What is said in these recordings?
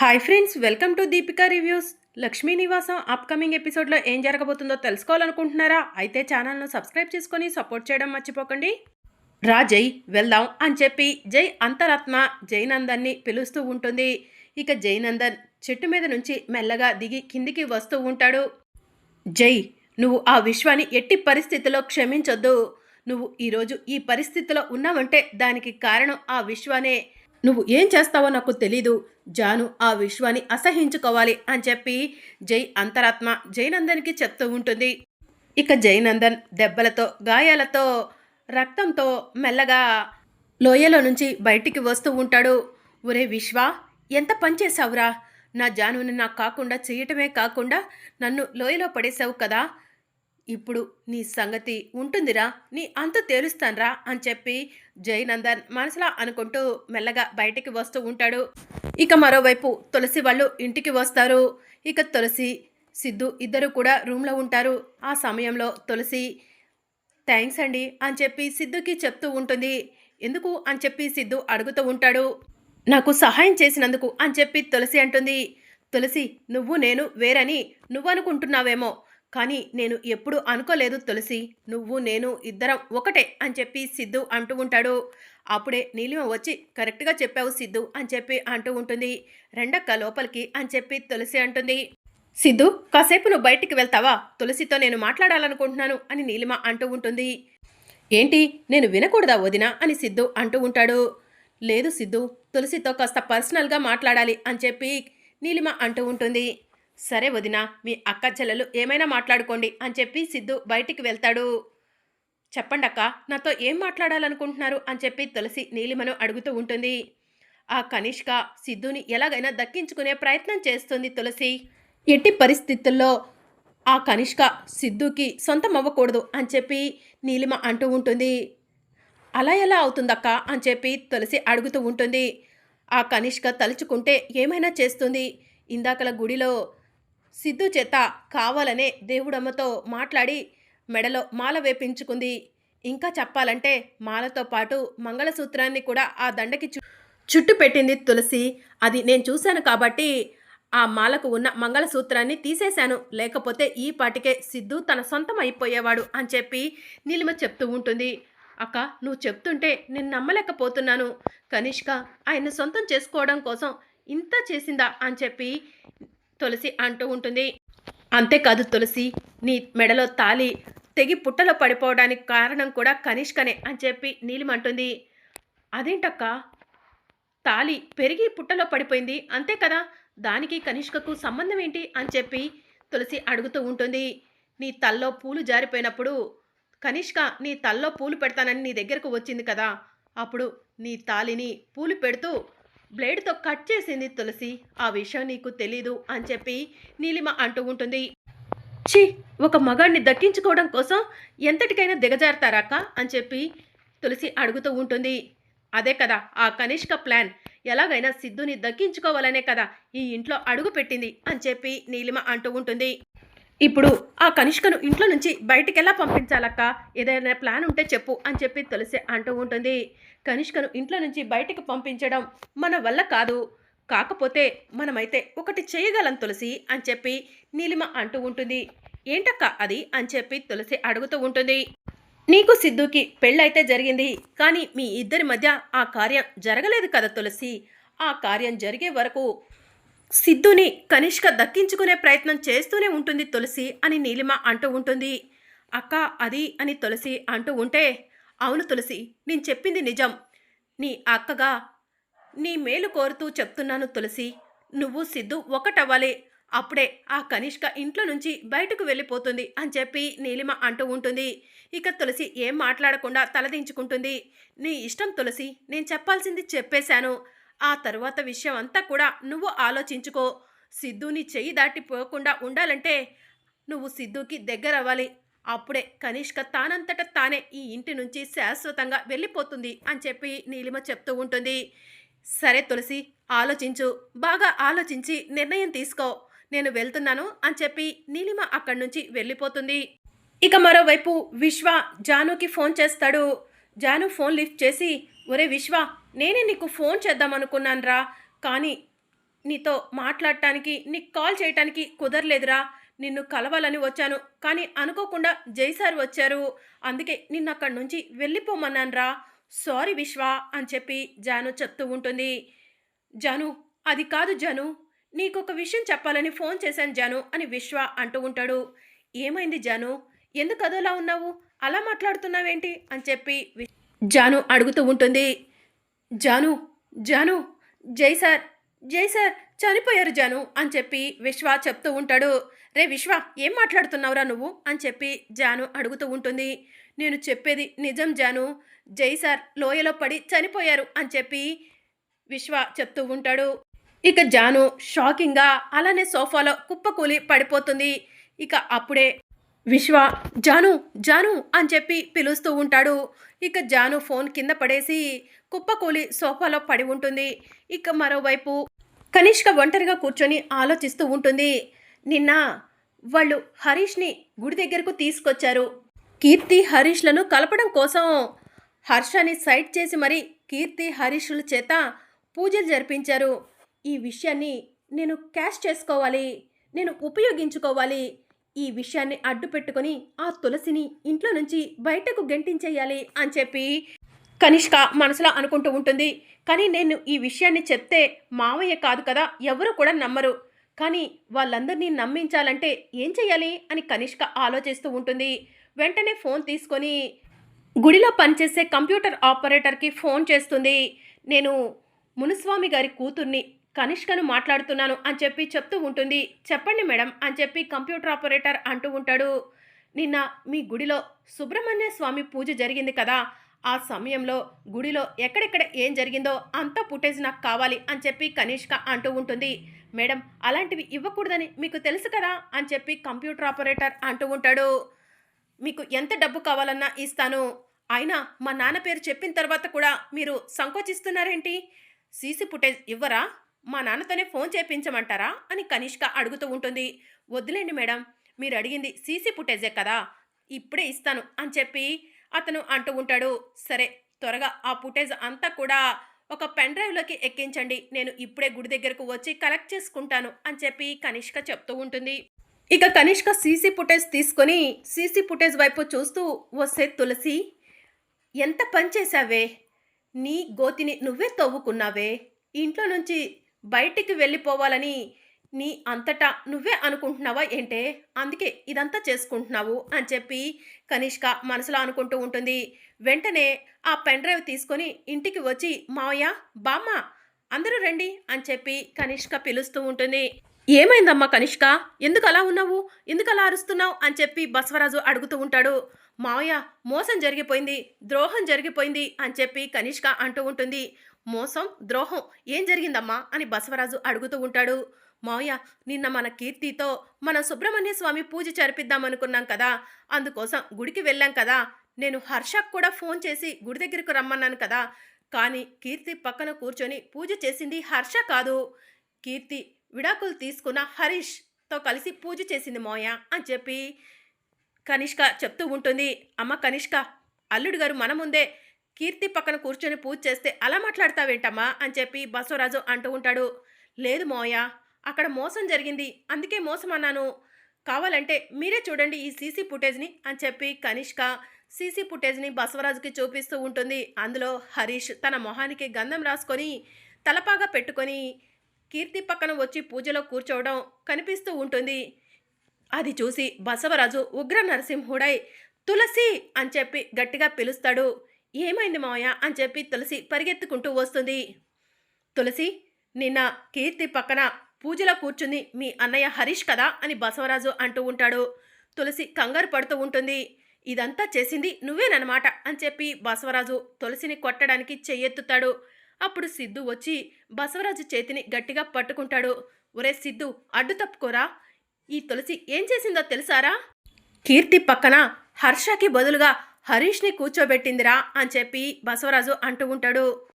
Hi friends welcome to Deepika reviews Lakshmi Nivasam upcoming ఎపిసోడ్లో ఏం జరగబోతుందో తెలుసుకోవాలనుకుంటున్నారా? అయితే ఛానల్ను సబ్స్క్రైబ్ చేసుకొని సపోర్ట్ చేయడం మర్చిపోకండి. రా జై వెళ్దాం అని చెప్పి జై అంతరాత్మ జైనందన్ని పిలుస్తూ ఉంటుంది. ఇక జైనందన్ చెట్టు మీద నుంచి మెల్లగా దిగి కిందికి వస్తూ ఉంటాడు. జై నువ్వు ఆ విశ్వాన్ని ఎట్టి పరిస్థితిలో క్షమించొద్దు. నువ్వు ఈరోజు ఈ పరిస్థితిలో ఉన్నావంటే దానికి కారణం ఆ విశ్వానే. నువ్వు ఏం చేస్తావో నాకు తెలీదు. జాను ఆ విశ్వాన్ని అసహించుకోవాలి అని చెప్పి జై అంతరాత్మ జైనందన్కి చెప్తూ ఉంటుంది. ఇక జైనందన్ దెబ్బలతో గాయాలతో రక్తంతో మెల్లగా లోయలో నుంచి బయటికి వస్తూ ఉంటాడు. ఒరే విశ్వ ఎంత పనిచేశావురా నా జానుని నాకు కాకుండా చేయటమే కాకుండా నన్ను లోయలో పడేశావు కదా. ఇప్పుడు నీ సంగతి ఉంటుందిరా నీ అంత తేలుస్తాన్రా అని చెప్పి జయనందన్ మనసులా అనుకుంటూ మెల్లగా బయటికి వస్తూ ఉంటాడు. ఇక మరోవైపు తులసి వాళ్ళు ఇంటికి వస్తారు. ఇక తులసి సిద్ధు ఇద్దరు కూడా రూమ్లో ఉంటారు. ఆ సమయంలో తులసి థ్యాంక్స్ అండి అని చెప్పి సిద్ధుకి చెప్తూ ఉంటుంది. ఎందుకు? అని చెప్పి సిద్ధు అడుగుతూ ఉంటాడు. నాకు సహాయం చేసినందుకు అని చెప్పి తులసి అంటుంది. తులసి నువ్వు నేను వేరని నువ్వు అనుకుంటున్నావేమో కానీ నేను ఎప్పుడు అనుకోలేదు తులసి. నువ్వు నేను ఇద్దరం ఒకటే అని చెప్పి సిద్ధు అంటూ ఉంటాడు. అప్పుడే నీలిమ వచ్చి కరెక్ట్గా చెప్పావు సిద్ధు అని చెప్పి అంటూ ఉంటుంది. రెండక్క లోపలికి అని చెప్పి తులసి అంటుంది. సిద్ధు కాసేపు నువ్వు బయటికి వెళ్తావా? తులసితో నేను మాట్లాడాలనుకుంటున్నాను అని నీలిమ అంటూ ఉంటుంది. ఏంటి? నేను వినకూడదా వదిన? అని సిద్ధు అంటూ ఉంటాడు. లేదు సిద్ధు తులసితో కాస్త పర్సనల్గా మాట్లాడాలి అని చెప్పి నీలిమ అంటూ ఉంటుంది. సరే వదిన మీ అక్క చెల్లెలు ఏమైనా మాట్లాడుకోండి అని చెప్పి సిద్ధు బయటికి వెళ్తాడు. చెప్పండి అక్క నాతో ఏం మాట్లాడాలనుకుంటున్నారు అని చెప్పి తులసి నీలిమను అడుగుతూ ఉంటుంది. ఆ కనిష్క సిద్ధుని ఎలాగైనా దక్కించుకునే ప్రయత్నం చేస్తుంది తులసి. ఎట్టి పరిస్థితుల్లో ఆ కనిష్క సిద్ధుకి సొంతం అవ్వకూడదు అని చెప్పి నీలిమ అంటూ ఉంటుంది. అలా ఎలా అవుతుందక్క అని చెప్పి తులసి అడుగుతూ ఉంటుంది. ఆ కనిష్క తలుచుకుంటే ఏమైనా చేస్తుంది. ఇందాకల గుడిలో సిద్ధు చేత కావాలనే దేవుడమ్మతో మాట్లాడి మెడలో మాల వేపించుకుంది. ఇంకా చెప్పాలంటే మాలతో పాటు మంగళసూత్రాన్ని కూడా ఆ దండకి చుట్టు పెట్టింది తులసి. అది నేను చూశాను కాబట్టి ఆ మాలకు ఉన్న మంగళసూత్రాన్ని తీసేశాను. లేకపోతే ఈ పాటికే సిద్ధు తన సొంతం అయిపోయేవాడు అని చెప్పి నీలిమ చెప్తూ ఉంటుంది. అక్క నువ్వు చెప్తుంటే నేను నమ్మలేకపోతున్నాను. కనిష్క ఆయన సొంతం చేసుకోవడం కోసం ఇంత చేసిందా అని చెప్పి తులసి అంటూ ఉంటుంది. అంతేకాదు తులసి నీ మెడలో తాలి తెగి పుట్టలో పడిపోవడానికి కారణం కూడా కనిష్కనే అని చెప్పి నీలిమంటుంది. అదేంటక్క? తాలి పెరిగి పుట్టలో పడిపోయింది. అంతే కదా? దానికి కనిష్కకు సంబంధం ఏంటి? అని చెప్పి తులసి అడుగుతూ ఉంటుంది. నీ తల్లో పూలు జారిపోయినప్పుడు కనిష్క నీ తల్లో పూలు పెడతానని నీ దగ్గరకు వచ్చింది కదా? అప్పుడు నీ తాలిని పూలు పెడుతూ బ్లేడ్తో కట్ చేసింది తులసి. ఆ విషయం నీకు తెలీదు అని చెప్పి నీలిమ అంటూ ఉంటుంది. ఛీ ఒక మగాడిని దక్కించుకోవడం కోసం ఎంతటికైనా దిగజారుతారాక అని చెప్పి తులసి అడుగుతూ ఉంటుంది. అదే కదా ఆ కనిష్క ప్లాన్. ఎలాగైనా సిద్ధుని దక్కించుకోవాలనే కదా ఈ ఇంట్లో అడుగు పెట్టింది అని చెప్పి నీలిమ అంటూ ఉంటుంది. ఇప్పుడు ఆ కనిష్కను ఇంట్లో నుంచి బయటికెలా పంపించాలక్క? ఏదైనా ప్లాన్ ఉంటే చెప్పు అని చెప్పి తులసి అంటూ ఉంటుంది. కనిష్కను ఇంట్లో నుంచి బయటికి పంపించడం మన వల్ల కాదు. కాకపోతే మనమైతే ఒకటి చేయగలం తులసి అని చెప్పి నీలిమ అంటూ ఉంటుంది. ఏంటక్క అది అని చెప్పి తులసి అడుగుతూ ఉంటుంది. నీకు సిద్ధుకి పెళ్ళైతే జరిగింది. కానీ మీ ఇద్దరి మధ్య ఆ కార్యం జరగలేదు కదా తులసి? ఆ కార్యం జరిగే వరకు సిద్ధుని కనిష్క దక్కించుకునే ప్రయత్నం చేస్తూనే ఉంటుంది తులసి అని నీలిమ అంటూ ఉంటుంది. అక్క అది అని తులసి అంటూ ఉంటే అవును తులసి నేను చెప్పింది నిజం. నీ అక్కగా నీ మేలు కోరుతూ చెప్తున్నాను తులసి. నువ్వు సిద్ధు ఒకటవ్వాలి. అప్పుడే ఆ కనిష్క ఇంట్లో నుంచి బయటకు వెళ్ళిపోతుంది అని చెప్పి నీలిమ అంటూ ఉంటుంది. ఇక తులసి ఏం మాట్లాడకుండా తలదించుకుంటుంది. నీ ఇష్టం తులసి నేను చెప్పాల్సింది చెప్పేశాను. ఆ తరువాత విషయం అంతా కూడా నువ్వు ఆలోచించుకో. సిద్ధుని చెయ్యి దాటిపోకుండా ఉండాలంటే నువ్వు సిద్ధుకి దగ్గర అవ్వాలి అప్పుడే కనిష్క తానంతట తానే ఈ ఇంటి నుంచి శాశ్వతంగా వెళ్ళిపోతుంది అని చెప్పి నీలిమ చెప్తూ ఉంటుంది. సరే తులసి ఆలోచించు. బాగా ఆలోచించి నిర్ణయం తీసుకో. నేను వెళ్తున్నాను అని చెప్పి నీలిమ అక్కడి నుంచి వెళ్ళిపోతుంది. ఇక మరోవైపు విశ్వ జానుకి ఫోన్ చేస్తాడు. జాను ఫోన్ లిఫ్ట్ చేసి ఒరే విశ్వ నేనే నీకు ఫోన్ చేద్దాం రా కానీ నీతో మాట్లాడటానికి నీకు కాల్ చేయటానికి కుదరలేదురా. నిన్ను కలవాలని వచ్చాను. కానీ అనుకోకుండా జై సార్ వచ్చారు. అందుకే నిన్ను అక్కడి నుంచి వెళ్ళిపోమన్నానురా. సారీ విశ్వ అని చెప్పి జాను చెప్తూ ఉంటుంది. జాను అది కాదు జాను. నీకొక విషయం చెప్పాలని ఫోన్ చేశాను జాను అని విశ్వ అంటూ ఉంటాడు. ఏమైంది జాను? ఎందుకు అదోలా ఉన్నావు? అలా మాట్లాడుతున్నావేంటి? అని చెప్పి జాను అడుగుతూ ఉంటుంది. జాను జాను జై సార్ జై సార్ చనిపోయారు జాను అని చెప్పి విశ్వ చెప్తూ ఉంటాడు. రే విశ్వ ఏం మాట్లాడుతున్నావురా నువ్వు అని చెప్పి జాను అడుగుతూ ఉంటుంది. నేను చెప్పేది నిజం జాను జై సార్ లోయలో పడి చనిపోయారు అని చెప్పి విశ్వ చెప్తూ ఉంటాడు. ఇక జాను షాకింగ్గా అలానే సోఫాలో కుప్పకూలి పడిపోతుంది. ఇక అప్పుడే విశ్వ జాను జాను అని చెప్పి పిలుస్తూ ఉంటాడు. ఇక జాను ఫోన్ కింద పడేసి కుప్పకూలి సోఫాలో పడి ఉంటుంది. ఇక మరోవైపు కనిష్క ఒంటరిగా కూర్చొని ఆలోచిస్తూ ఉంటుంది. నిన్న వాళ్ళు హరీష్ని గుడి దగ్గరకు తీసుకొచ్చారు. కీర్తి హరీష్లను కలపడం కోసం. హర్షని సైట్ చేసి మరి కీర్తి హరీష్ల చేత పూజలు జరిపించారు. ఈ విషయాన్ని నేను క్యాష్ చేసుకోవాలి. నేను ఉపయోగించుకోవాలి. ఈ విషయాన్ని అడ్డు పెట్టుకొని ఆ తులసిని ఇంట్లో నుంచి బయటకు గెంటించేయాలి అని చెప్పి కనిష్క మనసులో అనుకుంటూ ఉంటుంది. కానీ నేను ఈ విషయాన్ని చెప్తే మావయ్య కాదు కదా ఎవరు కూడా నమ్మరు. కానీ వాళ్ళందరినీ నమ్మించాలంటే ఏం చేయాలి అని కనిష్క ఆలోచిస్తూ ఉంటుంది. వెంటనే ఫోన్ తీసుకొని గుడిలో పనిచేసే కంప్యూటర్ ఆపరేటర్కి ఫోన్ చేస్తుంది. నేను మునుస్వామి గారి కూతుర్ని కనిష్కను మాట్లాడుతున్నాను అని చెప్పి చెప్తూ ఉంటుంది. చెప్పండి మేడం అని చెప్పి కంప్యూటర్ ఆపరేటర్ అంటూ ఉంటాడు. నిన్న మీ గుడిలో సుబ్రహ్మణ్య స్వామి పూజ జరిగింది కదా ఆ సమయంలో గుడిలో ఎక్కడెక్కడ ఏం జరిగిందో అంతా ఫుటేజ్ నాకు కావాలి అని చెప్పి కనిష్క అంటూ ఉంటుంది. మేడం అలాంటివి ఇవ్వకూడదని మీకు తెలుసు కదా అని చెప్పి కంప్యూటర్ ఆపరేటర్ అంటూ ఉంటాడు. మీకు ఎంత డబ్బు కావాలన్నా ఇస్తాను. అయినా మా నాన్న పేరు చెప్పిన తర్వాత కూడా మీరు సంకోచిస్తున్నారేంటి? సీసీ ఫుటేజ్ ఇవ్వరా? మా నాన్నతోనే ఫోన్ చేపించమంటారా? అని కనిష్క అడుగుతూ ఉంటుంది. వద్దులేండి మేడం మీరు అడిగింది సీసీ ఫుటేజే కదా ఇప్పుడే ఇస్తాను అని చెప్పి అతను అంటూ ఉంటాడు సరే త్వరగా ఆ ఫుటేజ్ అంతా కూడా ఒక పెన్ డ్రైవ్లోకి ఎక్కించండి. నేను ఇప్పుడే గుడి దగ్గరకు వచ్చి కలెక్ట్ చేసుకుంటాను అని చెప్పి కనిష్క చెప్తూ ఉంటుంది. ఇక కనిష్క సీసీ ఫుటేజ్ తీసుకొని సీసీ ఫుటేజ్ వైపు చూస్తూ వస్తే తులసి ఎంత పని చేశావే? నీ గోతిని నువ్వే తవ్వుకున్నావే? ఇంట్లో నుంచి బయటికి వెళ్ళిపోవాలని నీ అంతటా నువ్వే అనుకుంటున్నావా ఏంటే? అందుకే ఇదంతా చేసుకుంటున్నావు అని చెప్పి కనిష్క మనసులో అనుకుంటూ ఉంటుంది. వెంటనే ఆ పెన్ డ్రైవ్ తీసుకొని ఇంటికి వచ్చి మావయ్య బామ్మ అందరూ రండి అని చెప్పి కనిష్క పిలుస్తూ ఉంటుంది. ఏమైందమ్మా కనిష్క? ఎందుకు అలా ఉన్నావు? ఎందుకు అలా అరుస్తున్నావు? అని చెప్పి బసవరాజు అడుగుతూ ఉంటాడు. మావయ్య మోసం జరిగిపోయింది ద్రోహం జరిగిపోయింది అని చెప్పి కనిష్క అంటూ ఉంటుంది. మోసం ద్రోహం ఏం జరిగిందమ్మా? అని బసవరాజు అడుగుతూ ఉంటాడు. మావయ్య నిన్న మన కీర్తితో మన సుబ్రహ్మణ్య స్వామి పూజ జరిపిద్దామనుకున్నాం కదా అందుకోసం గుడికి వెళ్ళాం కదా. నేను హర్షకు కూడా ఫోన్ చేసి గుడి దగ్గరకు రమ్మన్నాను కదా. కానీ కీర్తి పక్కన కూర్చొని పూజ చేసింది హర్ష కాదు. కీర్తి విడాకులు తీసుకున్న హరీష్తో కలిసి పూజ చేసింది మోయ అని చెప్పి కనిష్క చెప్తూ ఉంటుంది. అమ్మ కనిష్క అల్లుడు గారు మన ముందే కీర్తి పక్కన కూర్చొని పూజ చేస్తే అలా మాట్లాడతావేంటమ్మా అని చెప్పి బసవరాజు అంటూ ఉంటాడు. లేదు మోయ అక్కడ మోసం జరిగింది. అందుకే మోసం అన్నాను కావాలంటే మీరే చూడండి ఈ సీసీ ఫుటేజ్ని అని చెప్పి కనిష్క సీసీ ఫుటేజ్ని బసవరాజుకి చూపిస్తూ ఉంటుంది. అందులో హరీష్ తన మొహానికి గంధం రాసుకొని తలపాగా పెట్టుకొని కీర్తి పక్కన వచ్చి పూజలో కూర్చోవడం కనిపిస్తూ ఉంటుంది. అది చూసి బసవరాజు ఉగ్ర నరసింహుడై తులసి అని చెప్పి గట్టిగా పిలుస్తాడు. ఏమైంది మావయ్య? అని చెప్పి తులసి పరిగెత్తుకుంటూ వస్తుంది. తులసి నిన్న కీర్తి పక్కన పూజలో కూర్చుంది మీ అన్నయ్య హరీష్ కదా అని బసవరాజు అంటూ ఉంటాడు. తులసి కంగారు పడుతూ ఉంటుంది. ఇదంతా చేసింది నువ్వేనమాట అని చెప్పి బసవరాజు తులసిని కొట్టడానికి చెయ్యెత్తుతాడు. అప్పుడు సిద్ధు వచ్చి బసవరాజు చేతిని గట్టిగా పట్టుకుంటాడు. ఒరే సిద్ధు అడ్డు తప్పుకోరా. ఈ తులసి ఏం చేసిందో తెలుసారా? కీర్తి పక్కన హర్షకి బదులుగా హరీష్ని కూర్చోబెట్టిందిరా అని చెప్పి బసవరాజు అంటూ ఉంటాడు.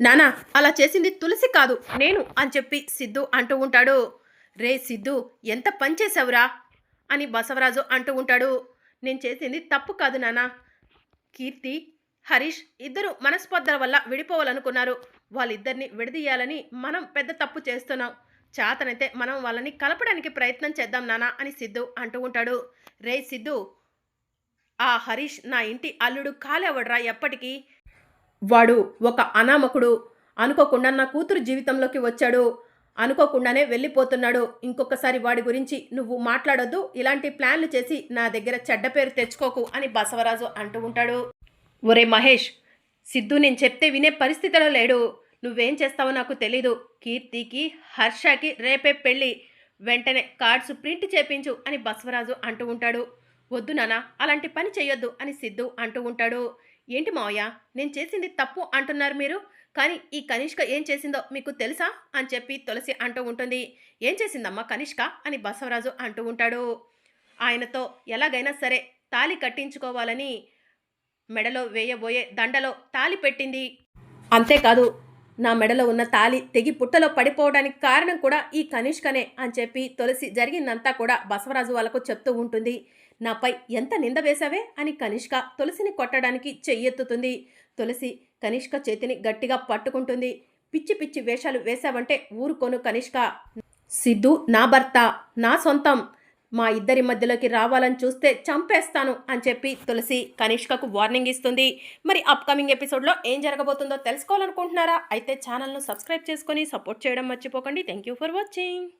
నానా అలా చేసింది తులసి కాదు నేను అని చెప్పి సిద్ధు అంటూ ఉంటాడు. రే సిద్ధు ఎంత పని చేసావురా అని బసవరాజు అంటూ ఉంటాడు. నేను చేసింది తప్పు కాదు నానా. కీర్తి హరీష్ ఇద్దరు మనస్పర్ధల వల్ల విడిపోవాలనుకున్నారు. వాళ్ళిద్దరిని విడదీయాలని మనం పెద్ద తప్పు చేస్తున్నాం. చేతనైతే మనం వాళ్ళని కలపడానికి ప్రయత్నం చేద్దాం నానా అని సిద్ధు అంటూ ఉంటాడు. రే సిద్ధు ఆ హరీష్ నా ఇంటి అల్లుడు కాలేవడరా ఎప్పటికీ? వాడు ఒక అనామకుడు. అనుకోకుండా నా కూతురు జీవితంలోకి వచ్చాడు. అనుకోకుండానే వెళ్ళిపోతున్నాడు. ఇంకొకసారి వాడి గురించి నువ్వు మాట్లాడొద్దు. ఇలాంటి ప్లాన్లు చేసి నా దగ్గర చెడ్డ పేరు తెచ్చుకోకు అని బసవరాజు అంటూ ఉంటాడు. ఒరే మహేష్ సిద్ధు నేను చెప్తే వినే పరిస్థితిలో లేడు. నువ్వేం చేస్తావో నాకు తెలీదు. కీర్తికి హర్షకి రేపే పెళ్ళి. వెంటనే కార్డ్స్ ప్రింట్ చేపించు అని బసవరాజు అంటూ ఉంటాడు. వద్దు నానా అలాంటి పని చేయొద్దు అని సిద్ధు అంటూ ఉంటాడు. ఏంటి మావయ్య? నేను చేసింది తప్పు అంటున్నారు మీరు? కానీ ఈ కనిష్క ఏం చేసిందో మీకు తెలుసా? అని చెప్పి తులసి అంటూ ఉంటుంది. ఏం చేసిందమ్మా కనిష్క? అని బసవరాజు అంటూ ఉంటాడు. ఆయనతో ఎలాగైనా సరే తాలి కట్టించుకోవాలని మెడలో వేయబోయే దండలో తాలి పెట్టింది. అంతేకాదు నా మెడలో ఉన్న తాలి తెగి పుట్టలో పడిపోవడానికి కారణం కూడా ఈ కనిష్కనే అని చెప్పి తులసి జరిగిందంతా కూడా బసవరాజు వాళ్ళకు చెప్తూ ఉంటుంది. నాపై ఎంత నింద వేశావే అని కనిష్క తులసిని కొట్టడానికి చెయ్యెత్తుతుంది. తులసి కనిష్క చేతిని గట్టిగా పట్టుకుంటుంది. పిచ్చి పిచ్చి వేషాలు వేశావంటే ఊరుకోను కనిష్క. సిద్ధు నా భర్త నా సొంతం. మా ఇద్దరి మధ్యలోకి రావాలని చూస్తే చంపేస్తాను అని చెప్పి తులసి కనిష్కకు వార్నింగ్ ఇస్తుంది. మరి అప్కమింగ్ ఎపిసోడ్లో ఏం జరగబోతుందో తెలుసుకోవాలనుకుంటున్నారా? అయితే ఛానల్ను సబ్స్క్రైబ్ చేసుకొని సపోర్ట్ చేయడం మర్చిపోకండి. Thank you for watching.